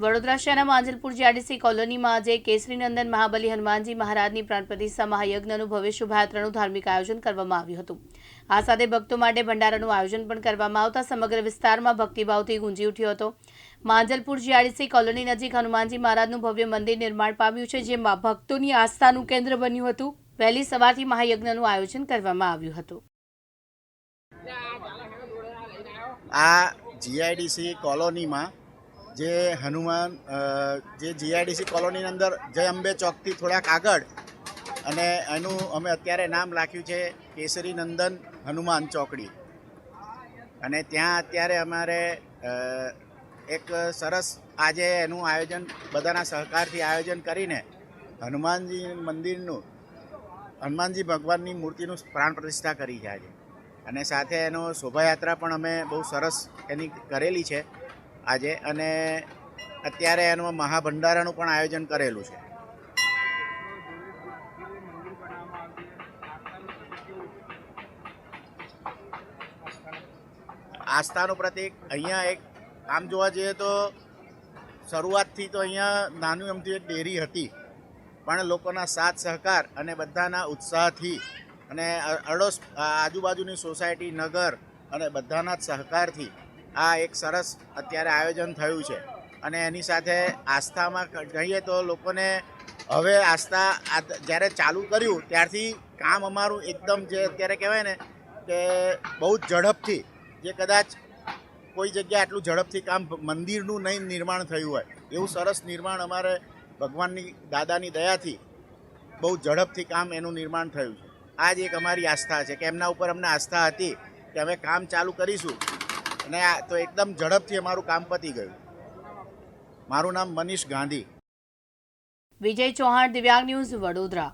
વડોદરા શહેરના માંજલપુર જીઆરડીસી કોલોનીમાં આજે કેસરીનંદન મહાબલી હનુમાનજી મહારાજની પ્રાણ પ્રતિષ્ઠા મહાયજ્ઞનું ભવ્ય શોભાયાત્રાનું ધાર્મિક આયોજન કરવામાં આવ્યું હતું. આ સાથે ભક્તો માટે ભંડારાનું આયોજન પણ કરવામાં આવતા સમગ્ર વિસ્તારમાં ભક્તિભાવથી ગુંજી ઉઠ્યો હતો. માંજલપુર જીઆરડીસી કોલોની નજીક હનુમાનજી મહારાજનું ભવ્ય મંદિર નિર્માણ પામ્યું છે, જેમાં ભક્તોની આસ્થાનું કેન્દ્ર બન્યું હતું. વહેલી સવારથી મહાયજ્ઞનું આયોજન કરવામાં આવ્યું હતું. આ જીઆઈડીસી કોલોનીમાં જે હનુમાન જે જીઆઈડીસી કોલોનીની અંદર જય અંબે ચોકથી થોડાક આગળ અને એનું અમે અત્યારે નામ રાખ્યું છે કેસરી નંદન હનુમાન ચોકડી. અને ત્યાં અત્યારે અમારે એક સરસ આજે એનું આયોજન, બધાના સહકારથી આયોજન કરીને હનુમાનજી મંદિરનું, હનુમાનજી ભગવાનની મૂર્તિનું પ્રાણ પ્રતિષ્ઠા કરી છે આજે. અને સાથે એનો શોભાયાત્રા પણ અમે બહુ સરસ એની કરેલી છે. આજે અને અત્યારે એનું મહાભંડારાનું પણ આયોજન કરેલું છે. આસ્થાનું પ્રતીક અહીંયા એક, આમ જોવા જઈએ તો શરૂઆતથી તો અહીંયા નાનું એમથી એક ડેરી હતી, પણ લોકોના સાથ સહકાર અને બધાના ઉત્સાહથી અને અડોશ આજુબાજુની સોસાયટી, નગર અને બધાના જ સહકારથી આ એક સરસ અત્યારે આયોજન થયું છે. અને એની સાથે આસ્થામાં કહીએ તો લોકોને હવે આસ્થા જ્યારે ચાલુ કર્યું ત્યારથી કામ અમારું એકદમ જે અત્યારે કહેવાય ને કે બહુ જ ઝડપથી, જે કદાચ કોઈ જગ્યાએ આટલું ઝડપથી કામ મંદિરનું નહીં નિર્માણ થયું હોય, એવું સરસ નિર્માણ અમારે ભગવાનની દાદાની દયાથી બહુ ઝડપથી કામ એનું નિર્માણ થયું છે. આ જ એક અમારી આસ્થા છે, કે એમના ઉપર અમને આસ્થા હતી કે અમે કામ ચાલુ કરીશું. અને આ તો એકદમ ઝડપથી અમારું કામ પતી ગયું. મારું નામ મનીષ ગાંધી. વિજય ચૌહાણ, દિવ્યાંગ ન્યૂઝ વડોદરા.